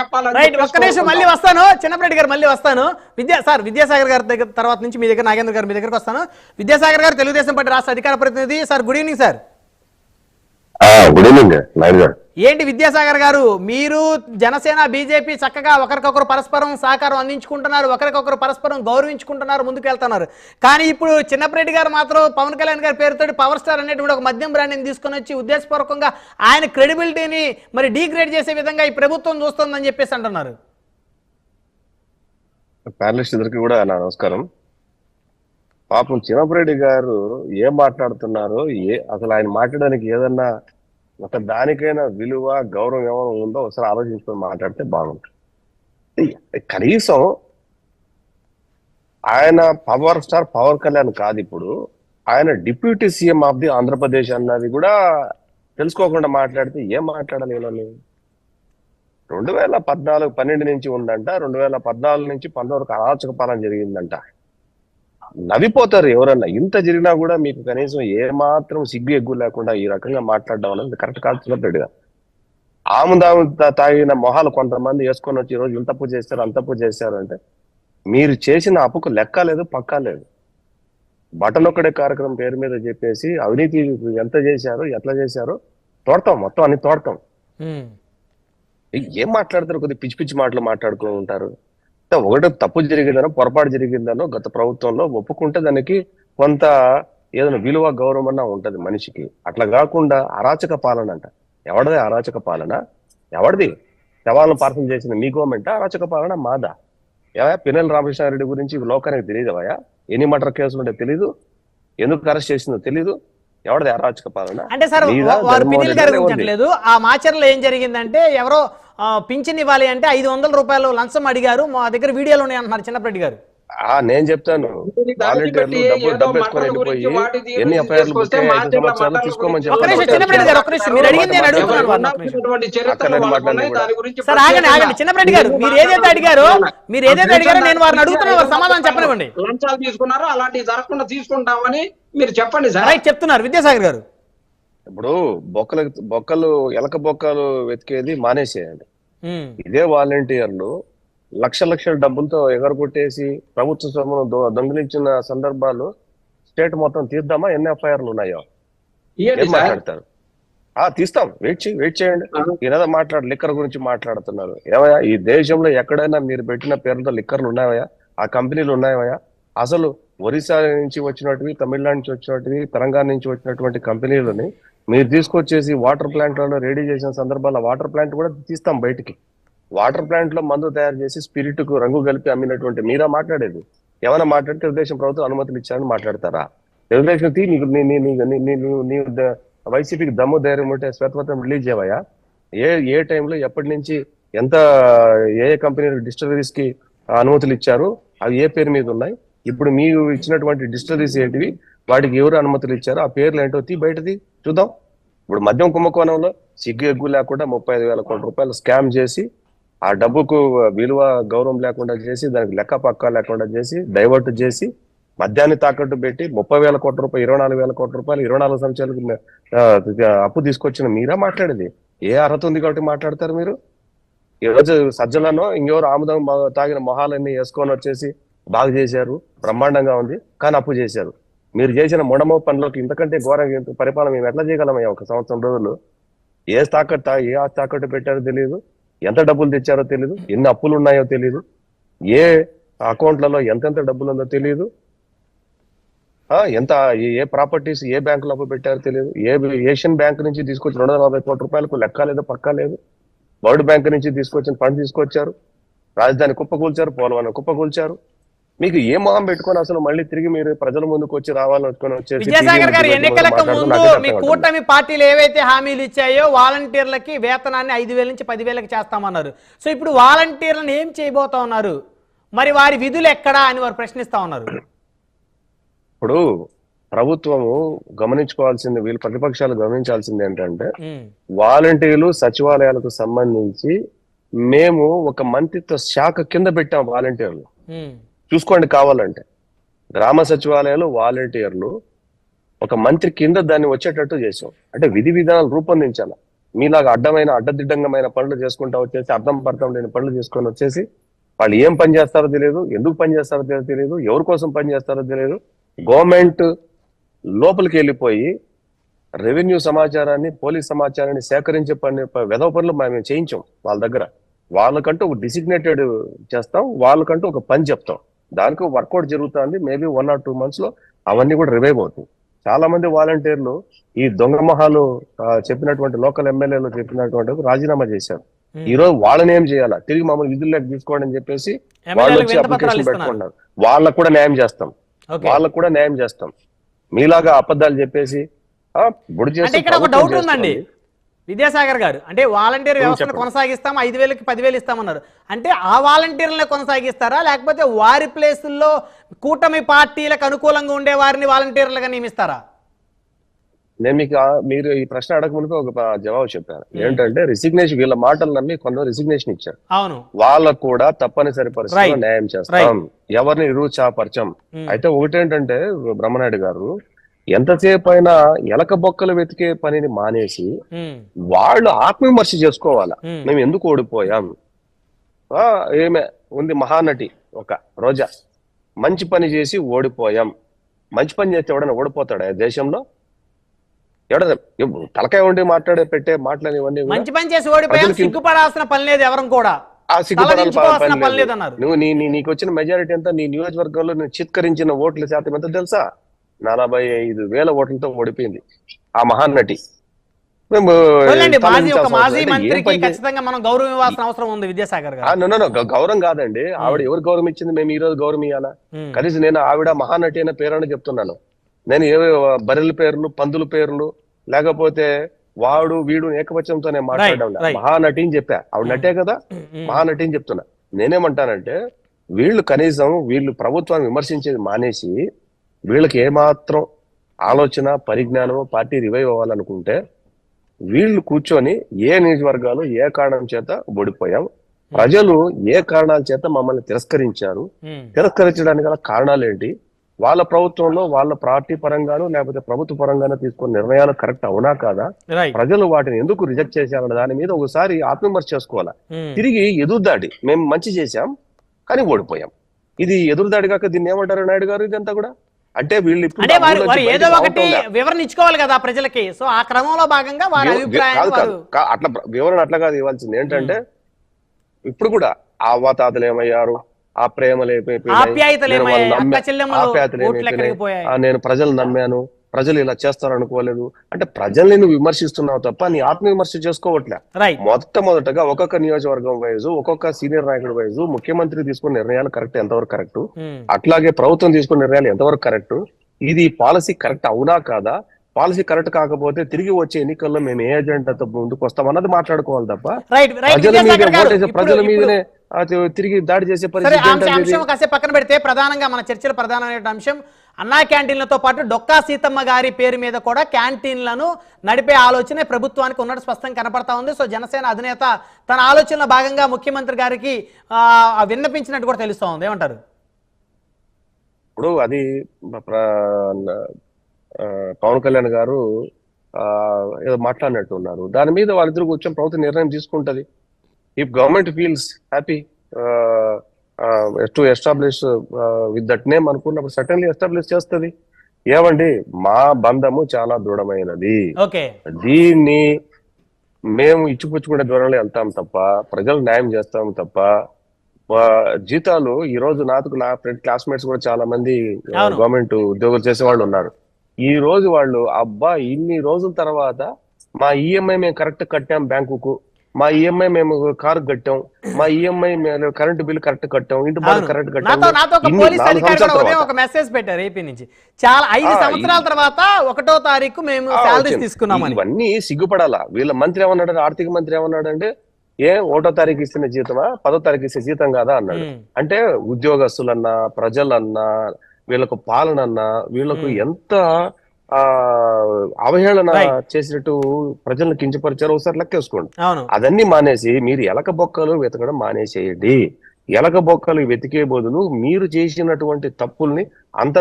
చెప్పాలని ఒక్క నిమిషం మళ్ళీ వస్తాను. చిన్నప్పరెడ్డి గారు మళ్ళీ వస్తాను. విద్యా సార్ విద్యాసాగర్ గారి దగ్గర తర్వాత నుంచి మీ దగ్గర నాగేంద్ర గారు మీ దగ్గరకు వస్తాను. విద్యాసాగర్ గారు తెలుగుదేశం పార్టీ రాష్ట్ర అధికార ప్రతినిధి. Sir good evening sir. Good evening Naidu garu. ఏంటి విద్యాసాగర్ గారు? మీరు జనసేన బీజేపీ చక్కగా ఒకరికొకరు పరస్పరం సహకారం అందించుకుంటున్నారు ఒకరికొకరు పరస్పరం గౌరవించుకుంటున్నారు ముందుకు వెళ్తున్నారు. కానీ ఇప్పుడు చిన్నప్పరెడ్డి గారు మాత్రం పవన్ కళ్యాణ్ గారి పేరుతో పవర్ స్టార్ అనేటువంటి ఒక మద్యం బ్రాండ్ని తీసుకొని వచ్చి ఉద్దేశపూర్వకంగా ఆయన క్రెడిబిలిటీని మరి డీగ్రేడ్ చేసే విధంగా ఈ ప్రభుత్వం చూస్తుందని చెప్పేసి అంటున్నారు. ప్యానలిస్ట్ ఇద్దరికి కూడా నా నమస్కారం. పాపం చిన్నపరెడ్డి గారు ఏం మాట్లాడుతున్నారు ఏ అసలు ఆయన మాట్లాడడానికి ఏదన్నా ఒక దానికైనా విలువ గౌరవం ఏమైనా ఉందో ఒకసారి ఆలోచించుకొని మాట్లాడితే బాగుంటుంది. కనీసం ఆయన పవర్ స్టార్ పవర్ కళ్యాణ్ కాదు ఇప్పుడు. ఆయన deputy CM of the Andhra Pradesh అన్నది కూడా తెలుసుకోకుండా మాట్లాడితే ఏం మాట్లాడాలి వీళ్ళని? రెండు వేల పద్నాలుగు పన్నెండు నుంచి ఉందంట రెండు వేల పద్నాలుగు నుంచి పంతొమ్మిది వరకు అరాచక పాలన జరిగిందంట. నవ్విపోతారు ఎవరన్నా. ఇంత జరిగినా కూడా మీకు కనీసం ఏ మాత్రం సిగ్గు ఎగ్గు లేకుండా ఈ రకంగా మాట్లాడడం అనేది కరెక్ట్ కాదు చిన్నప్పటిగా ఆముదాము తాగిన మొహాలు కొంతమంది వేసుకొని వచ్చి ఈ రోజు ఇంత తప్పు చేశారు అంత తప్పు చేశారు అంటే మీరు చేసిన అప్పుకు లెక్క లేదు పక్కా లేదు. బటన్ ఒక్కడే కార్యక్రమం పేరు మీద చెప్పేసి అవినీతి ఎంత చేశారు ఎట్లా చేశారు? తోడతాం మొత్తం అన్ని తోడతాం. ఏం మాట్లాడతారు? కొద్ది పిచ్చి పిచ్చి మాటలు మాట్లాడుతూ ఉంటారు. ఒకటి తప్పు జరిగిందనో పొరపాటు జరిగిందనో గత ప్రభుత్వంలో ఒప్పుకుంటే దానికి కొంత ఏదైనా విలువ గౌరవం అన్నా ఉంటది మనిషికి. అట్లా కాకుండా అరాచక పాలన అంట. ఎవడది అరాచక పాలన? ఎవడిది శవాలను పార్సల్ చేసిన మీ గవర్నమెంట్ అరాచక పాలన మాదా? ఏవా పినల్ రామకృష్ణారెడ్డి గురించి లోకానికి తెలియదు అవయా ఎన్ని మర్డర్ కేసులు ఉంటే తెలీదు? ఎందుకు అరెస్ట్ చేసిందో తెలీదు? ఎవరిది అరాచక పాలన? అంటే సార్ వారు రెడ్డి గారి ఆ మాచర్లో ఏం జరిగిందంటే ఎవరో పింఛన్ ఇవ్వాలి అంటే ఐదు వందల రూపాయలు లంచం అడిగారు. మా దగ్గర వీడియోలు ఉన్నాయి అంటున్నారు చిన్నప్పరెడ్డి గారు. నేను చెప్తాను. వాలంటీర్లు డబ్బులు డబ్బు ఎత్తుకొని వెళ్ళిపోయి ఎన్ని ఎఫ్ఐఆర్లు బుక్ సంవత్సరాలు. చిన్నప్పరెడ్డి గారు మీరు అడుగుతున్నాను ఏదైతే అడిగారో మీరు ఏదైతే అడిగారో నేను వారిని అడుగుతున్నా వారు సమాధానం చెప్పనివ్వండి. లంచాలు తీసుకున్నారో అలాంటివి జరగకుండా తీసుకుంటామని మీరు చెప్పండి సార్. చెప్తున్నారు. విద్యాసాగర్ గారు. ఇప్పుడు బొక్కలు బొక్కలు ఎలక బొక్కలు వెతికేది మానేసేయండి. ఇదే వాలంటీర్లు లక్ష లక్షల డబ్బులతో ఎగరగొట్టేసి ప్రభుత్వ సొమ్మును దొంగిలించిన సందర్భాలు స్టేట్ మొత్తం తీద్దామా? ఎన్ని ఎఫ్ఐఆర్లు ఉన్నాయో ఏం మాట్లాడతారు? ఆ తీస్తాం. వెయిట్ చేయి వెయిట్ చేయండి. ఏదో మాట్లాడు లిక్కర్ గురించి మాట్లాడుతున్నారు. ఏమయ్యా ఈ దేశంలో ఎక్కడైనా మీరు పెట్టిన పేరుతో లిక్కర్లు ఉన్నాయా? ఆ కంపెనీలు ఉన్నాయా? అసలు ఒరిస్సా నుంచి వచ్చినటివి తమిళనాడు నుంచి వచ్చినటివి తెలంగాణ నుంచి వచ్చినటువంటి కంపెనీలని మీరు తీసుకొచ్చేసి వాటర్ ప్లాంట్లలో రెడీ చేసిన సందర్భాల్లో వాటర్ ప్లాంట్ కూడా తీస్తాం బయటికి. వాటర్ ప్లాంట్లో మందు తయారు చేసి స్పిరిట్కు రంగు కలిపి అమ్మినటువంటి మీరా మాట్లాడేది? ఏమైనా మాట్లాడితే తెలుగుదేశం ప్రభుత్వం అనుమతులు ఇచ్చారని మాట్లాడతారా? తెలుగుదేశం తీ నీకు ద- వైసీపీకి దమ్ము ధైర్యం ఉంటే శ్వేతపత్రం రిలీజ్ చేయవయా? ఏ ఏ టైంలో ఎప్పటి నుంచి ఎంత ఏ ఏ కంపెనీలు డిస్టలరీస్కి అనుమతులు ఇచ్చారు? అవి ఏ పేరు మీద ఉన్నాయి? ఇప్పుడు మీరు ఇచ్చినటువంటి డిస్టలరీస్ ఏంటివి? వాటికి ఎవరు అనుమతులు ఇచ్చారు? ఆ పేర్లు ఏంటో తీ బయటది చూద్దాం. ఇప్పుడు మద్యం కుంభకోణంలో సిగ్గు ఎగ్గు లేకుండా ముప్పై ఐదు వేల కోట్ల రూపాయలు స్కామ్ చేసి ఆ డబ్బుకు విలువ గౌరవం లేకుండా చేసి దానికి లెక్క పక్క లేకుండా చేసి డైవర్ట్ చేసి మద్యాన్ని తాకట్టు పెట్టి ముప్పై వేల కోట్ల రూపాయలు ఇరవై నాలుగు వేల కోట్ల రూపాయలు ఇరవై నాలుగు సంవత్సరాలకు అప్పు తీసుకొచ్చిన మీరా మాట్లాడేది? ఏ అర్హత ఉంది కాబట్టి మాట్లాడతారు మీరు? ఈ రోజు సజ్జలను ఇంకెవరు ఆముదం తాగిన మొహాలన్నీ వేసుకొని వచ్చేసి బాగా చేశారు. బ్రహ్మాండంగా ఉంది కానీ అప్పు చేశారు. మీరు చేసిన మొడమో పనులకు ఇంతకంటే ఘోరంగా పరిపాలన మేము ఎట్లా చేయగలమయ్యా ఒక సంవత్సరం రోజులు? ఏ తాకట్టు ఏ తాకట్టు పెట్టారో తెలియదు ఎంత డబ్బులు తెచ్చారో తెలియదు ఎన్ని అప్పులు ఉన్నాయో తెలియదు ఏ అకౌంట్లలో ఎంతెంత డబ్బులు ఉందో తెలియదు ఎంత ఏ- ప్రాపర్టీస్ ఏ బ్యాంకులో అప్పు పెట్టారో తెలియదు ఏ ఏషియన్ బ్యాంక్ నుంచి తీసుకొచ్చి రెండు వందల నలభై కోట్ల రూపాయలకు లెక్క లేదు పక్కా లేదు. వరల్డ్ బ్యాంక్ నుంచి తీసుకొచ్చిన ఫండ్ తీసుకొచ్చారు. రాజధాని కుప్పకూల్చారు పోలవరం కుప్పకూల్చారు. మీకు ఏ మొహం పెట్టుకొని అసలు మళ్ళీ తిరిగి మీరు ప్రజల ముందుకు వచ్చి రావాలని వచ్చుకొని వచ్చేసి విద్యాసాగర్ గారు ఎన్నికలకు ముందు మీ. కూటమి పార్టీలు ఏవైతే హామీలు ఇచ్చాయో వాలంటీర్లకి వేతనాన్ని ఐదు వేల నుంచి పదివేలకు చేస్తామన్నారు. సో ఇప్పుడు వాలంటీర్లను ఏం చేయబోతా ఉన్నారు? మరి వారి విధులు ఎక్కడా అని వారు ప్రశ్నిస్తా ఉన్నారు. ఇప్పుడు ప్రభుత్వము గమనించుకోవాల్సింది వీళ్ళు ప్రతిపక్షాలు గమనించాల్సింది ఏంటంటే వాలంటీర్లు సచివాలయాలకు సంబంధించి మేము ఒక మంత్రిత్వ శాఖ కింద పెట్టాం వాలంటీర్లు. చూసుకోండి కావాలంటే. గ్రామ సచివాలయాలు వాలంటీర్లు ఒక మంత్రి కింద దాన్ని వచ్చేటట్టు చేసాం అంటే విధి విధానాలు రూపొందించాలి. మీలాగా అడ్డమైన అడ్డదిడ్డంగమైన పనులు చేసుకుంటా వచ్చేసి అర్థం పర్థం లేని పనులు చేసుకొని వచ్చేసి వాళ్ళు ఏం పని చేస్తారో తెలియదు ఎందుకు పని చేస్తారో తెలియదు ఎవరి కోసం పని చేస్తారో తెలియదు. గవర్నమెంట్ లోపలికి వెళ్ళిపోయి రెవెన్యూ సమాచారాన్ని పోలీస్ సమాచారాన్ని సేకరించే పని వెధవ పనులు మేము చేయించాం వాళ్ళ దగ్గర. వాళ్ళకంటూ ఒక డిసిగ్నేటెడ్ చేస్తాం వాళ్ళకంటూ ఒక పని చెప్తాం. దానికి వర్కౌట్ జరుగుతుంది మేబీ వన్ ఆర్ టూ మంత్స్లో అవన్నీ కూడా రివైవ్ అవుతాయి. చాలా మంది వాలంటీర్లు ఈ దొంగ మొహాలు చెప్పినటువంటి లోకల్ ఎమ్మెల్యేలు చెప్పినటువంటి రాజీనామా చేశారు. ఈ రోజు వాళ్ళని ఏం చేయాలా? తిరిగి మమ్మల్ని విధుల్లోకి తీసుకోండి అని చెప్పేసి వాళ్ళు వచ్చి అప్లికేషన్ పెట్టుకున్నారు వాళ్ళకు కూడా న్యాయం చేస్తాం. వాళ్ళకు కూడా న్యాయం చేస్తాం. మీలాగా అబద్ధాలు చెప్పేసి బుడి చేసి డౌట్ ఉందండి. విద్యాసాగర్ గారు అంటే వాలంటీర్ వ్యవస్థను. కొనసాగిస్తాం ఐదు వేలకి పదివేలు ఇస్తామన్నారు. అంటే ఆ వాలంటీర్లనే కొనసాగిస్తారా? లేకపోతే వారి ప్లేసుల్లో కూటమి పార్టీలకు అనుకూలంగా ఉండే వారిని వాలంటీర్లుగా నియమిస్తారా? నేను మీకు మీరు ఈ ప్రశ్న అడగ మునిపి ఒక జవాబు చెప్పాను. ఏంటంటే రిసిగ్నేషన్ వీళ్ళ మాటలు నమ్మి కొందరు రిసిగ్నేషన్ ఇచ్చారు. అవును. వాళ్ళకు కూడా తప్పనిసరి పరిస్థితిలో Right. న్యాయం చేస్తాం. ఎవరిని నిరూచాపరచం. అయితే ఒకటేంటంటే బ్రహ్మనాయుడు గారు ఎంతసేపు అయినా ఎలక బొక్కలు వెతికే పనిని మానేసి వాళ్ళు ఆత్మవిమర్శ చేసుకోవాలా. మేము ఎందుకు ఓడిపోయాం? ఆ ఏమే ఉంది మహానటి ఒక రోజా. మంచి పని చేసి ఓడిపోయాం. మంచి పని చేస్తే ఎవడైనా ఓడిపోతాడా దేశంలో? ఎవడ తలకాయ ఉండి మాట్లాడే పెట్టే మాటలని ఇవన్నీ మంచి పని చేసి ఓడిపోయాం సిగ్గుపడాల్సిన పని లేదు ఎవరం కూడా. నువ్వు నీకు వచ్చిన మెజారిటీ ఎంత నీ నియోజకవర్గంలో నువ్వు చిత్కరించిన ఓట్ల శాతం ఎంత తెలుసా? నలభై ఐదు వేల ఓట్లతో ఓడిపోయింది ఆ మహానటి గౌరవం కాదండి. ఆవిడ ఎవరు గౌరవం ఇచ్చింది? మేము ఈ రోజు గౌరవం ఇవ్వాలా కనీసం నేను ఆవిడ మహానటి అనే పేరు అని చెప్తున్నాను. నేను ఏ బర్రెల పేర్లు పందుల పేర్లు లేకపోతే వాడు వీడు ఏకవచనంతో నేను మాట్లాడడం. మహానటి అని చెప్పా. ఆవిడ నటే కదా. మహానటి అని చెప్తున్నా. నేనేమంటానంటే వీళ్ళు కనీసం వీళ్ళు ప్రభుత్వాన్ని విమర్శించేది మానేసి వీళ్ళకి ఏమాత్రం ఆలోచన పరిజ్ఞానం పార్టీ రివైవ్ అవ్వాలనుకుంటే వీళ్ళు కూర్చొని ఏ నియోజకవర్గాలు ఏ కారణం చేత ఓడిపోయాం ప్రజలు ఏ కారణాల చేత మమ్మల్ని తిరస్కరించారు తిరస్కరించడానికి గల కారణాలు ఏంటి వాళ్ళ ప్రభుత్వంలో వాళ్ళ పార్టీ పరంగాను లేకపోతే ప్రభుత్వ పరంగాను తీసుకున్న నిర్ణయాలు కరెక్ట్ అవునా కాదా ప్రజలు వాటిని ఎందుకు రిజెక్ట్ చేశారన్న దాని మీద ఒకసారి ఆత్మవిమర్శ చేసుకోవాలా. తిరిగి ఎదురుదాడి మేము మంచి చేశాం కానీ ఓడిపోయాం. ఇది ఎదురుదాడి కాక దీన్ని ఏమంటారు నాయుడు గారు ఇదంతా కూడా? అంటే వీళ్ళు అంటే వారు ఏదో ఒకటి. వివరణ ఇచ్చుకోవాలి కదా ప్రజలకి సో ఆ క్రమంలో భాగంగా వారి కా- అట్లా వివరణ అట్లా కాదు ఇవ్వాల్సింది ఏంటంటే ఇప్పుడు కూడా ఆ అవ్వాతాతలు ఏమయ్యారు ఆ ప్రేమలు ఏమైపోయినాయి, ఆప్యాయతలు నేను ఏమయ్యాయి? వాళ్ళని నమ్మే- అక్క చెల్లెమ్మలు ఆప్యాయతలు ఓట్లు ఏమైపోయినాయి? ఎక్కడికి పోయాయి? ఆ, నేను ప్రజలు నమ్మాను ప్రజలు ఇలా చేస్తారు అనుకోలేదు అంటే ప్రజల్ని నువ్వు విమర్శిస్తున్నావు తప్ప నీ ఆత్మవిమర్శ చేసుకోవట్లే. మొట్టమొదటగా ఒక్కొక్క నియోజకవర్గం వైజు ఒక్కొక్క సీనియర్ నాయకుడి వైజు ముఖ్యమంత్రి తీసుకున్న నిర్ణయాలు కరెక్ట్ ఎంతవరకు కరెక్ట్? ఉమ్, అట్లాగే ప్రభుత్వం తీసుకున్న నిర్ణయాలు ఎంతవరకు కరెక్ట్? ఇది పాలసీ కరెక్ట్ అవునా కాదా? పాలసీ కరెక్ట్ కాకపోతే తిరిగి వచ్చే ఎన్నికల్లో మేము ఏ ఎజెండాతో ముందుకు వస్తాం అన్నది మాట్లాడుకోవాలి తప్ప ప్రజల మీద ప్రజల మీదనే తిరిగి దాడి చేసే పరిస్థితి కాసేపు పక్కన పెడితే ప్రధానంగా మన చర్చల ప్రధానమైన అంశం అన్నా క్యాంటీన్లతో పాటు డొక్కా సీతమ్మ గారి పేరు మీద కూడా క్యాంటీన్లను నడిపే ఆలోచన ప్రభుత్వానికి ఉన్నట్టు స్పష్టంగా కనపడతా ఉంది. సో జనసేన అధినేత తన ఆలోచనలో భాగంగా ముఖ్యమంత్రి గారికి ఆ, విన్నపించినట్టు కూడా తెలుస్తా ఉంది. ఏమంటారు? ఇప్పుడు అది పవన్ కళ్యాణ్ గారు ఆ, ఏదో మాట్లాడినట్టు ఉన్నారు. దాని మీద వాళ్ళిద్దరు కూర్చొని ప్రభుత్వం నిర్ణయం తీసుకుంటది. If government feels happy to establish with that name అనుకున్నప్పుడు సటన్లీ ఎస్టాబ్లిష్ చేస్తుంది. ఏమండి మా బంధము చాలా దృఢమైనది. దీన్ని మేము ఇచ్చిపుచ్చుకునే దూరంలో వెళ్తాం తప్ప ప్రజలు న్యాయం చేస్తాం తప్ప జీతాలు ఈ రోజు నాకు నా ఫ్రెండ్ క్లాస్మేట్స్ కూడా చాలా మంది. గవర్నమెంట్ ఉద్యోగులు చేసే వాళ్ళు ఉన్నారు. ఈ రోజు వాళ్ళు అబ్బా ఇన్ని రోజుల తర్వాత మా ఈఎంఐ మేము కరెక్ట్ కట్టాం బ్యాంకుకు. మా ఈఎంఐ మేము కారు కట్టాం. మా ఈఎంఐ మేము కరెంట్ బిల్ కరెక్ట్ కట్టాం. ఇంటి బాగా నాతో కట్టాం ఒక మెసేజ్ పెట్టారు ఏపీ నుంచి. చాలా ఐదు సంవత్సరాల తర్వాత ఒకటో తారీఖు మేము వచ్చింది. తీసుకున్నామని. ఇవన్నీ సిగ్గుపడాలా? వీళ్ళ మంత్రి ఏమన్నాడు? ఆర్థిక మంత్రి ఏమన్నాడంటే ఏ ఒకటో తారీఖు ఇస్తున్న జీతమా? పదో తారీఖు ఇస్తే జీతం కాదా? అన్నాడు. అంటే ఉద్యోగస్తులన్నా ప్రజలన్నా వీళ్ళకు పాలనన్నా వీళ్ళకు Hmm. ఎంత అవహేళన. చేసినట్టు ప్రజలను కించపరిచారో. ఒకసారి లెక్కేసుకోండి. అదన్నీ మానేసి మీరు ఎలక బొక్కలు వెతకడం మానేసేయండి. ఎలక బొక్కలు వెతికే బదులు మీరు చేసినటువంటి తప్పుల్ని అంతర్